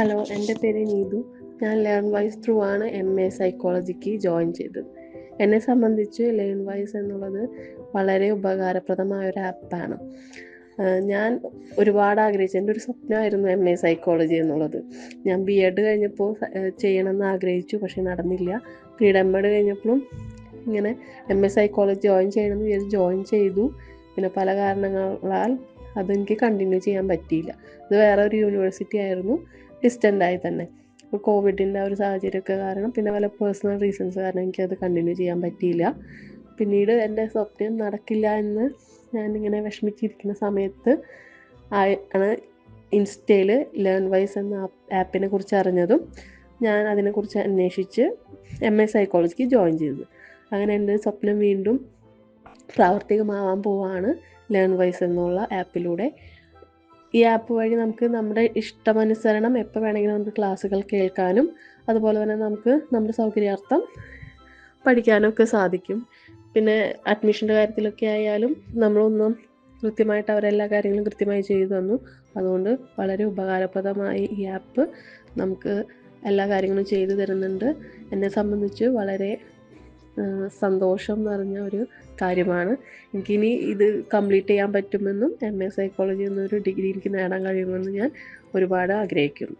Hello എന്റെ പേര് നീതു. ഞാൻ ലേൺ വൈസ് ത്രൂ ആണ് എം എ സൈക്കോളജിക്ക് ജോയിൻ ചെയ്തത്. എന്നെ സംബന്ധിച്ച് ലേൺ വൈസ് എന്നുള്ളത് വളരെ ഉപകാരപ്രദമായ ഒരു ആപ്പാണ്. ഞാൻ ഒരുപാട് ആഗ്രഹിച്ചു. എന്റെ ഒരു സ്വപ്നമായിരുന്നു എം എ സൈക്കോളജി എന്നുള്ളത്. ഞാൻ ബി എഡ് കഴിഞ്ഞപ്പോൾ ചെയ്യണമെന്ന് ആഗ്രഹിച്ചു പക്ഷേ നടന്നില്ല. പിന്നീട് എം എഡ് കഴിഞ്ഞപ്പോഴും ഇങ്ങനെ എം എ സൈക്കോളജി ജോയിൻ ചെയ്യണമെന്ന് വിചാരിച്ച് ജോയിൻ ചെയ്തു. പിന്നെ പല കാരണങ്ങളാൽ അതെനിക്ക് കണ്ടിന്യൂ ചെയ്യാൻ പറ്റിയില്ല. അത് വേറെ ഒരു യൂണിവേഴ്സിറ്റി ആയിരുന്നു ഡിസ്റ്റന്റായി തന്നെ. അപ്പോൾ കോവിഡിന്റെ ആ ഒരു സാഹചര്യമൊക്കെ കാരണം പിന്നെ പല പേഴ്സണൽ റീസൺസ് കാരണം എനിക്കത് കണ്ടിന്യൂ ചെയ്യാൻ പറ്റിയില്ല. പിന്നീട് എന്റെ സ്വപ്നം നടക്കില്ല എന്ന് ഞാൻ ഇങ്ങനെ വിഷമിച്ചിരിക്കുന്ന സമയത്ത് ആണ് ഇൻസ്റ്റയിൽ ലേൺ വൈസ് എന്ന ആപ്പിനെ കുറിച്ച് അറിഞ്ഞതും ഞാൻ അതിനെക്കുറിച്ച് അന്വേഷിച്ച് എം എ സൈക്കോളജിക്ക് ജോയിൻ ചെയ്തത്. അങ്ങനെ എന്റെ സ്വപ്നം വീണ്ടും പ്രാവർത്തികമാവാൻ പോവാണ് ലേൺ വൈസ് എന്നുള്ള ആപ്പിലൂടെ. ഈ ആപ്പ് വഴി നമുക്ക് നമ്മുടെ ഇഷ്ടമനുസരണം എപ്പോൾ വേണമെങ്കിലും നമുക്ക് ക്ലാസ്സുകൾ കേൾക്കാനും അതുപോലെ തന്നെ നമുക്ക് നമ്മുടെ സൗകര്യാർത്ഥം പഠിക്കാനൊക്കെ സാധിക്കും. പിന്നെ അഡ്മിഷന്റെ കാര്യത്തിലൊക്കെ ആയാലും നമ്മളൊന്നും കൃത്യമായിട്ട് അവരെല്ലാ കാര്യങ്ങളും കൃത്യമായി ചെയ്തു തന്നു. അതുകൊണ്ട് വളരെ ഉപകാരപ്രദമായി ഈ ആപ്പ് നമുക്ക് എല്ലാ കാര്യങ്ങളും ചെയ്തു തരുന്നുണ്ട്. എന്നെ സംബന്ധിച്ച് വളരെ സന്തോഷം നിറഞ്ഞ ഒരു കാര്യമാണ്. എനിക്കിനി ഇത് കംപ്ലീറ്റ് ചെയ്യാൻ പറ്റുമെന്നും എം എ സൈക്കോളജി എന്നൊരു ഡിഗ്രി എനിക്ക് നേടാൻ കഴിയുമെന്നും ഞാൻ ഒരുപാട് ആഗ്രഹിക്കുന്നു.